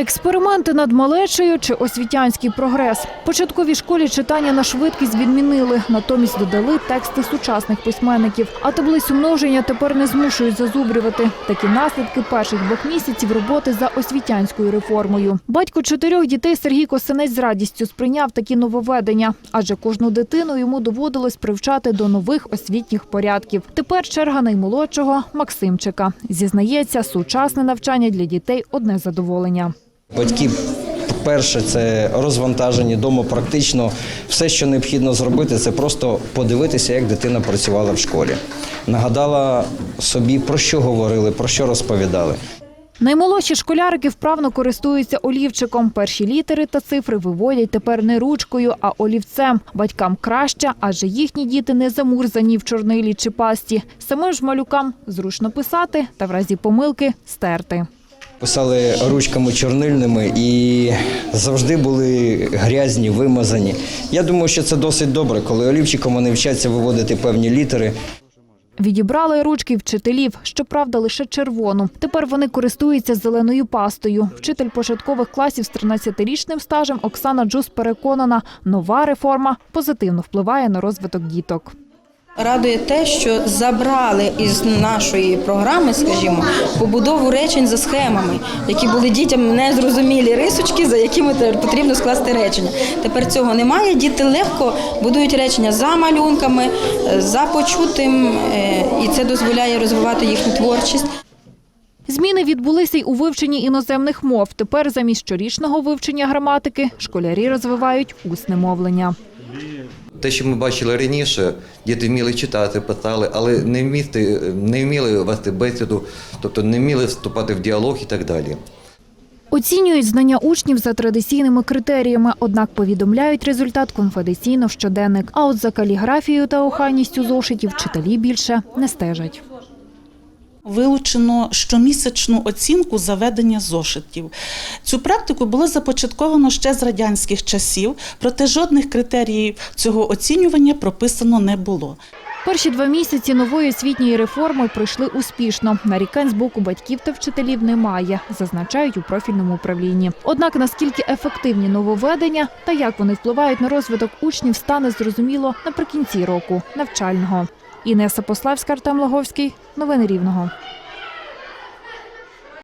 Експерименти над малечею чи освітянський прогрес. Початковій школі читання на швидкість відмінили, натомість додали тексти сучасних письменників. А таблицю множення тепер не змушують зазубрювати. Такі наслідки перших двох місяців роботи за освітянською реформою. Батько чотирьох дітей Сергій Косинець з радістю сприйняв такі нововведення, адже кожну дитину йому доводилось привчати до нових освітніх порядків. Тепер черга наймолодшого Максимчика. Зізнається, сучасне навчання для дітей одне задоволення. Батьки, перше, це розвантажені дома. Практично все, що необхідно зробити, це просто подивитися, як дитина працювала в школі. Нагадала собі, про що говорили, про що розповідали. Наймолодші школярики вправно користуються олівчиком. Перші літери та цифри виводять тепер не ручкою, а олівцем. Батькам краще, адже їхні діти не замурзані в чорнилі чи пасті. Самим ж малюкам зручно писати та в разі помилки стерти. Писали ручками чорнильними і завжди були грязні, вимазані. Я думаю, що це досить добре, коли олівчиком вони вчаться виводити певні літери. Відібрали ручки вчителів, щоправда, лише червону. Тепер вони користуються зеленою пастою. Вчитель початкових класів з 13-річним стажем Оксана Джус переконана, нова реформа позитивно впливає на розвиток діток. Радує те, що забрали із нашої програми, скажімо, побудову речень за схемами, які були дітям незрозумілі рисочки, за якими потрібно скласти речення. Тепер цього немає. Діти легко будують речення за малюнками, е, за почутим, е, і це дозволяє розвивати їхню творчість. Зміни відбулися й у вивченні іноземних мов. Тепер замість щорічного вивчення граматики школярі розвивають усне Те, що ми бачили раніше, діти вміли читати, писали, але не вміти, не вміли вести бесіду, тобто не вміли вступати в діалог і так далі. Оцінюють знання учнів за традиційними критеріями, однак повідомляють результат конфіденційно в щоденник. А от за каліграфією та охайністю зошитів вчителі більше не стежать. Вилучено щомісячну оцінку заведення зошитів. Цю практику було започатковано ще з радянських часів, проте жодних критеріїв цього оцінювання прописано не було. Перші два місяці нової освітньої реформи пройшли успішно. Нарікань з боку батьків та вчителів немає, зазначають у профільному управлінні. Однак наскільки ефективні нововведення та як вони впливають на розвиток учнів, стане зрозуміло наприкінці року навчального. Інеса Пославська, Артем Лаговський. Новини Рівного.